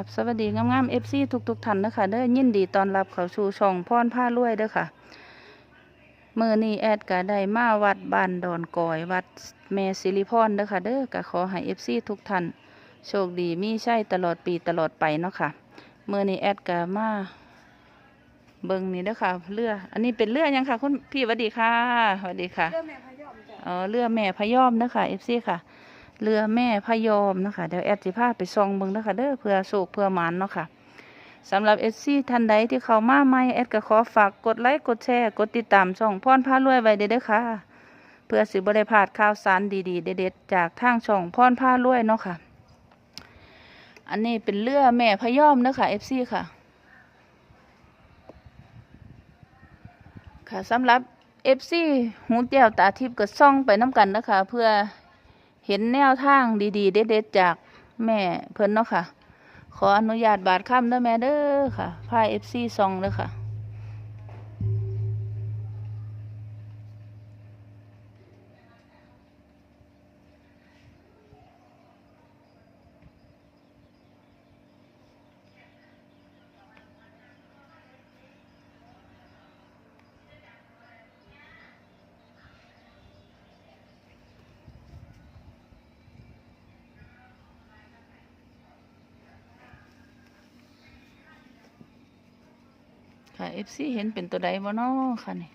กับสวัสดีงามๆ FC ทุกๆท่านนะคะเด้อยินดีต้อนรับเข้าสู่ช่องพรผ้ารวยเด้อค่ะมื้อนี้แอดก็ได้มาวัดบ้านดอนกอยวัดแม่สิริพรเด้อค่ะเด้อก็ขอให้ FC ทุกท่านโชคดีมีใช่ตลอดปีตลอดไปเนาะค่ะมื้อนี้แอดก็มาเบิ่งนี่เด้อค่ะเรืออันนี้เป็นเรือยังค่ะคุณพี่สวัสดีค่ะสวัสดีค่ะเรื่องแม่พยอมจ้ะเออเรือแม่พะยอมนะคะเอฟซีค่ะ เรือแม่พยอมนะคะเดี๋ยวแอดสิพาไปซองเบิ่งนะคะเด้อเพื่อโศกเพื่อหมานเนาะค่ะสำหรับเอซีท่านใดที่เข้ามาใหม่แอดก็ขอฝากกดไลค์กดแชร์กดติดตามช่องพรพารวยไว้เด้อเด้ค่ะ เพื่อสิบ่ได้พลาดข่าวสารดีๆ เด็ดๆจากทางช่องพรพารวยเนาะค่ะ อันนี้เป็นเรือแม่พยอมเนาะค่ะเอฟซีค่ะค่ะสำหรับเอฟซีหูแก้วตาทิพย์ก็ซ่องไปน้ำกันนะคะ เพื่อ เห็นแนวทางดีๆ เด็ดๆจากแม่เพิ่นเนาะค่ะ ขออนุญาตบาดค่ำเด้อแม่เด้อค่ะพายเอฟซีซองเด้อค่ะ ค่ะเอฟซีเห็นเป็นตัวใดบ่เนาะค่ะนี่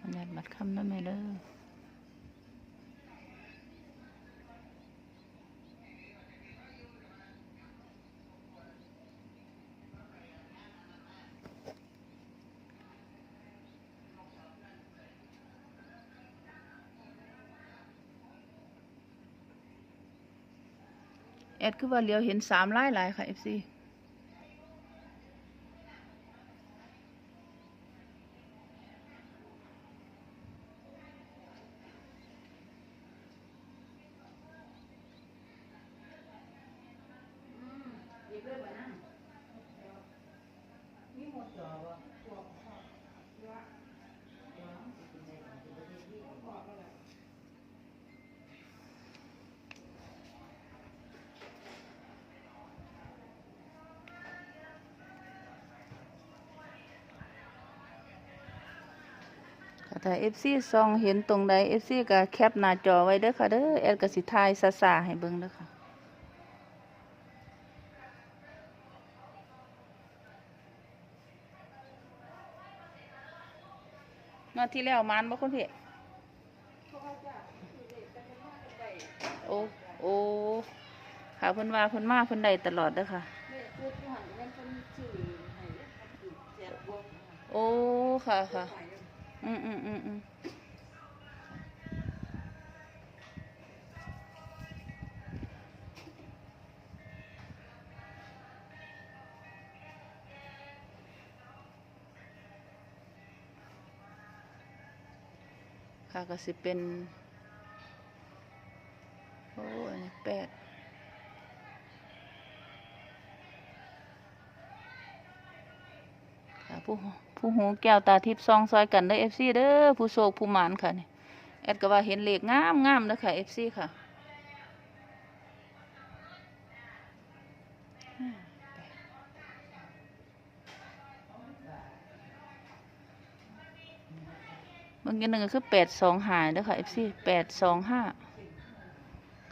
อนุญาตบาดค่ำเด้อแม่เด้อแอดคือว่าเลียวเห็นสามไลายหลายค่ะเอฟซี ค่ะถ้า FC ซองเห็นตรงใด FC ก็แคปหน้าจอไว้เด้อค่ะเด้อแอดก็สิถ่ายซาๆให้เบิ่งเด้อค่ะมาที่แล้วมานบ่คุณพี่เพราะว่าจ้ะคือเด็กจะเป็นมากเป็นใดโอ้โอ้ค่ะเพิ่นว่าเพิ่นมาเพิ่นได้ตลอดเด้อค่ะแม่พูดอยู่หันแม่นเป็นชื่อให้เขาปลูกแจกบวกโอ้ค่ะค่ะไป อืมอืมอืมอืมค่ะก็สิเป็น โอ้อันนี้แปดค่ะผู้ ผู้หูแก้วตาทิพย์ซองซอยกันได้เอฟซีเด้อผู้โศกผู้หมานค่ะนี่แอดก็ว่าเห็นเหลขงามงามๆเด้อค่ะเอฟซีค่ะบางอย่างหนึ่งก็คือแปดสองหาเด้อค่ะเอฟซีแปดสองห้า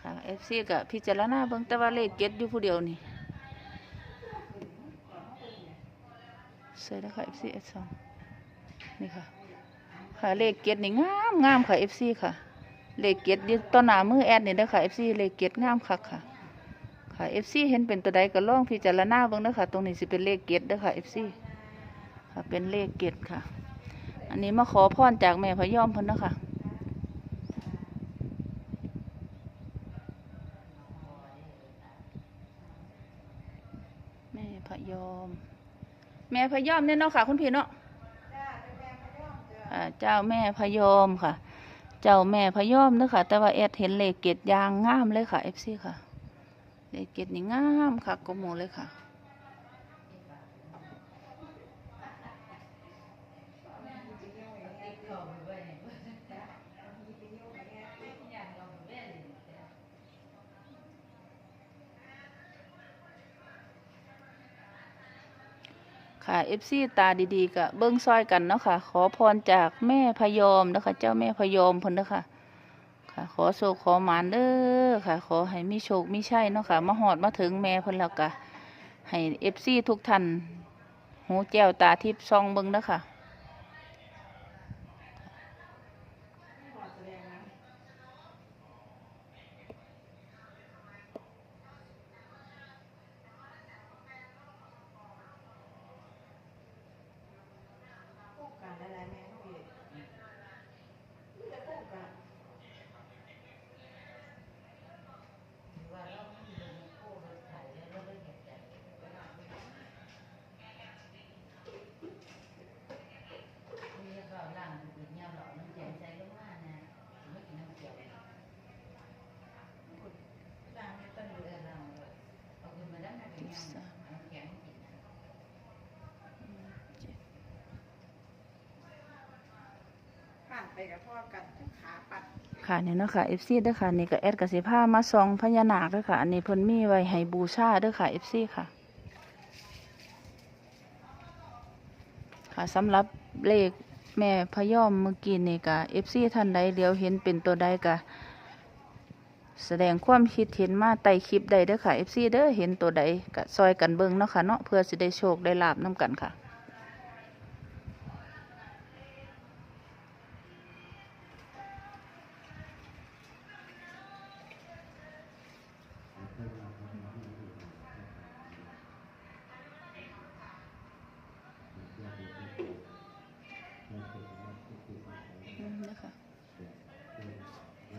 ค่ะเอฟซีกับพิจารณาเบิ่งแต่ว่าเลขเก็ตอยู่ผู้เดียวนี่ ใส่แล้ค่ะเอฟซีเอสสองนี่ค่ะ ค่ะเลขเก็ตนี่งามงามค่ะเอฟซีค่ะ เลขเก็ตอยู่ต้นหนามือแอดนี่เด้อค่ะเอฟซีเลขเก็ตงามคักค่ะค่ะเอฟซีเห็นเป็นตัวใดก็ลองพิจารณาเบิ่งเด้อค่ะตรงนี้สิเป็นเลขเก็ตเด้อค่ะเอฟซีค่ะเป็นเลขเก็ตค่ะ อันนี้มาขอพรจากแม่พยอมเพิ่นนะค่ะแม่พยอม แม่พะยอมเนี่ยเนาะค่ะ คุณพี่เนาะจ้าเป็นแม่พยอมจ้ะอ่าเจ้าแม่พะยอมค่ะ เจ้าแม่พะยอมเด้อค่ะ แต่ว่าแอดเห็นเลขเกตยางงามเลยค่ะเอฟซีค่ะ เลขเกตนี่งามค่ะก็หมูเลยค่ะ ค่ะเอฟซีตาดีๆกับเบิ้งซอยกันเนาะค่ะ ขอพรจากแม่พยอมนะคะ เจ้าแม่พยอมเพิ่นะคะค่ะ ขอโชคขอหมานเด้อค่ะ ขอให้มีโชคมีชัยเนาะค่ะ มาหอดมาถึงแม่เพิ่นแล้วกะให้เอฟซีทุกท่านหูแจ้วตาทิพย์ซองเบิ้งนะคะ โครงการหลายๆแม่เขาเฮ็ดมีแต่โครงการ ด่างในต้นอยู่ผ่าน ไปกับพ่อกันทั้งขาปัดค่ะนี่เนาะค่ะ FC เด้อค่ะนี่ก็แอดกสิพามาส่องพญานาคเด้อค่ะ อันนี้เพิ่นมีไว้ให้บูชาเด้อค่ะ FC ค่ะค่ะสำหรับเลขแม่พยอมเมื่อกี้นี่ก็ FC ท่านใดเดียวเห็นเป็นตัวใดก็แสดงความคิดเห็นมาใต้คลิปใดเด้อค่ะ FC เด้อเห็นตัวใดก็ซอยกันเบิ่งเนาะค่ะเนาะเพื่อสิได้โชคได้ลาบนํกันค่ะ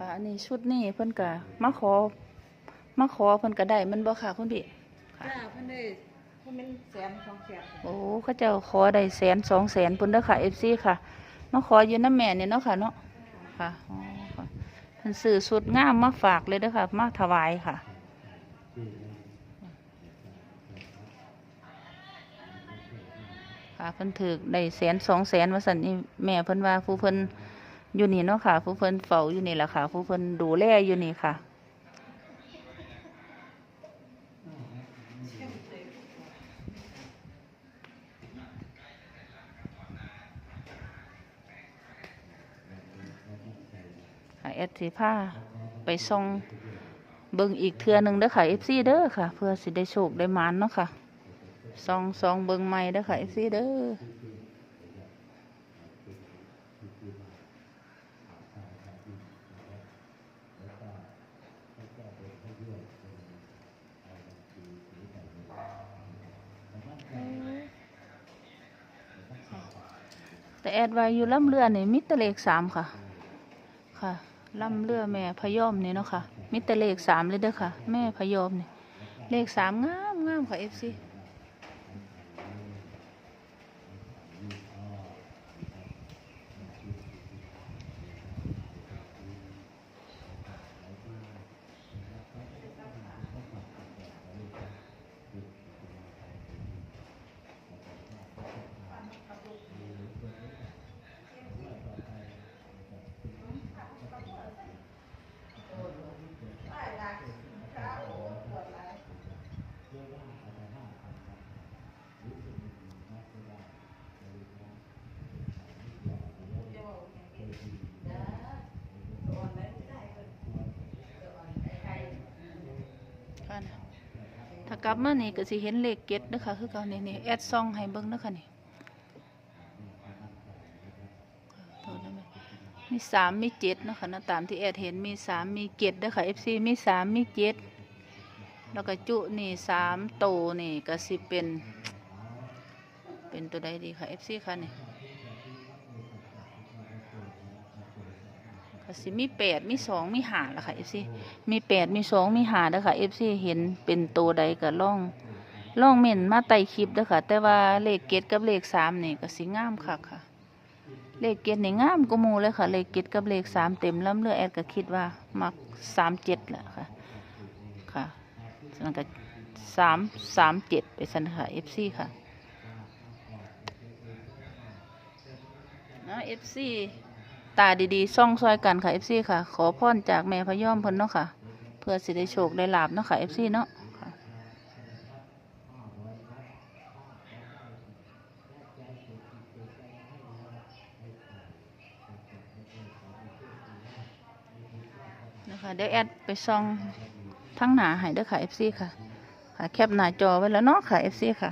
ค่ะ อันนี้ชุดนี้เพิ่นก็มาขอมาขอเพิ่นก็ได้มันบ่ค่ะคุณพี่ค่ะจ้าเพิ่นได้เพิ่นเป็นแสนสองแสนโอ้เขาเจ้าขอได้แสนสองแสนพุ่นเด้อค่ะ FC ค่ะมาขออยู่น้ำแม่เนี่ยเนาะค่ะเนาะค่ะอ๋อค่ะเพิ่นซื้อสุดงามมาฝากเลยเด้อค่ะ มาถวายค่ะค่ะเพิ่นถือได้แสนสองแสนว่าซั่นนี่แม่เพิ่นว่าผู้เพิ่น อยู่นี่เนาะค่ะ ผู้เพิ่นเฝ้าอยู่นี่แหละค่ะ ผู้เพิ่นดูแลอยู่นี่ค่ะค่ะแอดสิพาไปส่องเบิ่งอีกเทื่อหนึ่งเด้อค่ะ FC เด้อค่ะ เพื่อสิได้โชคได้มานเนาะค่ะส่องส่องเบิ่งใหม่เด้อค่ะ FC เด้อ แต่แอดไว้อยู่ล่ำเรือนี่มิตรเลขสามค่ะ ค่ะล่ำเรือแม่พยอมนี่เนาะค่ะมิตรเลขสามเลยเด้อค่ะ แม่พยอมนี่เลขสามงามงามค่ะเอฟซีค่ะนะถ้า กลับมานี่ก็สิเห็นเลขเก็ดเด้อค่ะคือเก่านี่นี่แอดซองให้เบิ่งเด้อค่ะนี่มีสามมีเจ็ดนะคะนะตามที่แอดเห็นมีสามมีเจ็ดเด้อค่ะ FC มีสามมีเจ็ดแล้วก็จุนี่สามโตนี่ก็สิเป็น เป็นตัวใดดีค่ะ FC ค่ะนี่ สิมีแปดมีสองมีห้าละค่ะ FC มีแปดมีสองมีห้าเด้อค่ะ FC เห็นเป็นตัวใดก็ล่องล่องเม่นมาไต่คลิปเด้อค่ะ แต่ว่าเลขเกตกับเลขสามนี่ก็สิงามคักค่ะ เลขเกตนี่งามกว่าหมูเลยค่ะ เลขเกตกับเลขสามเต็มล้ำเลือแอดก็คิดว่ามักสามเจ็ดแหละค่ะค่ะสันก็สามสามเจ็ดไปสันค่ะ FC ค่ะเนะ FC ตาดีๆ ซ่องซอยกันค่ะเอฟซีค่ะ ขอพรจากแม่พยอมเพิ่นเนาะค่ะ เพื่อสิได้โชคได้ลาบเนาะค่ะเอฟซีเนาะนะคะเดี๋ยวแอดไปซ่องทั้งหนาให้ด้วยค่ะเอฟซีค่ะค่ะ แคปหน้าจอไว้แล้วเนาะค่ะเอฟซีค่ะ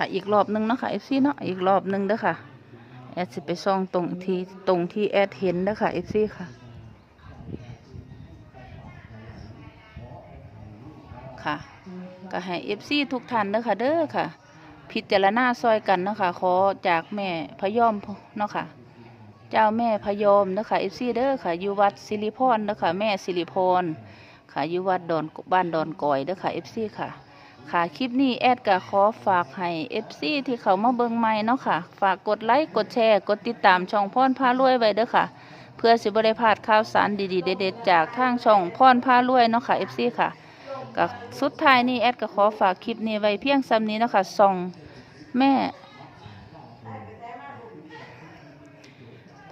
ค่ะ อีกรอบหนึ่งเนาะค่ะ FC เนาะอีกรอบหนึ่งเด้อค่ะแอดสิไปซองตรงที่ตรงที่แอดเห็นเด้อค่ะ FC ค่ะค่ะก็ให้ FC ทุกท่านเด้อค่ะเด้อค่ะ พิจารณาซอยกันเนาะค่ะขอจากแม่พยอมเนาะค่ะ เจ้าแม่พยอมเนาะค่ะ FC เด้อค่ะอยู่วัดสิริพรเนาะค่ะแม่สิริพรค่ะอยู่วัดดอนบ้านดอนก่อยเด้อค่ะ FC ค่ะ ค่ะ คลิปนี้แอดก็ขอฝากให้ FC ที่เขามาเบิงใหม่เนาะค่ะ ฝากกดไลค์ กดแชร์ กดติดตามช่องพรพารวยไว้เด้อค่ะ เพื่อสิบ่ได้พลาดข่าวสารดีๆ เด็ดๆ จากทางช่องพรพารวยเนาะค่ะ FC ค่ะก็สุดท้ายนี้แอดก็ขอฝากคลิปนี้ไว้เพียงซ้ำนี้เนาะค่ะส่องแม่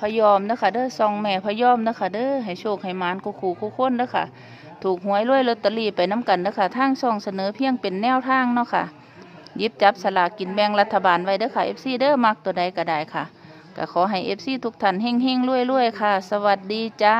พยอมนะคะเด้อซองแม่พยอมนะคะเด้อให้โชคให้มานกูขู่คู่คนเด้อค่ะ ถูกหวยรวยลอตเตอรี่ไปน้ำกันนะคะทางช่องเสนอเพียงเป็นแนวทางเนาะค่ะยิบจับสลากกินแบ่งรัฐบาลไว้เด้อค่ะเอฟซีเด้อมักตัวใดก็ได้ค่ะก็ขอให้เอฟซีทุกท่านเฮ่งๆรวยๆค่ะ สวัสดีจ้า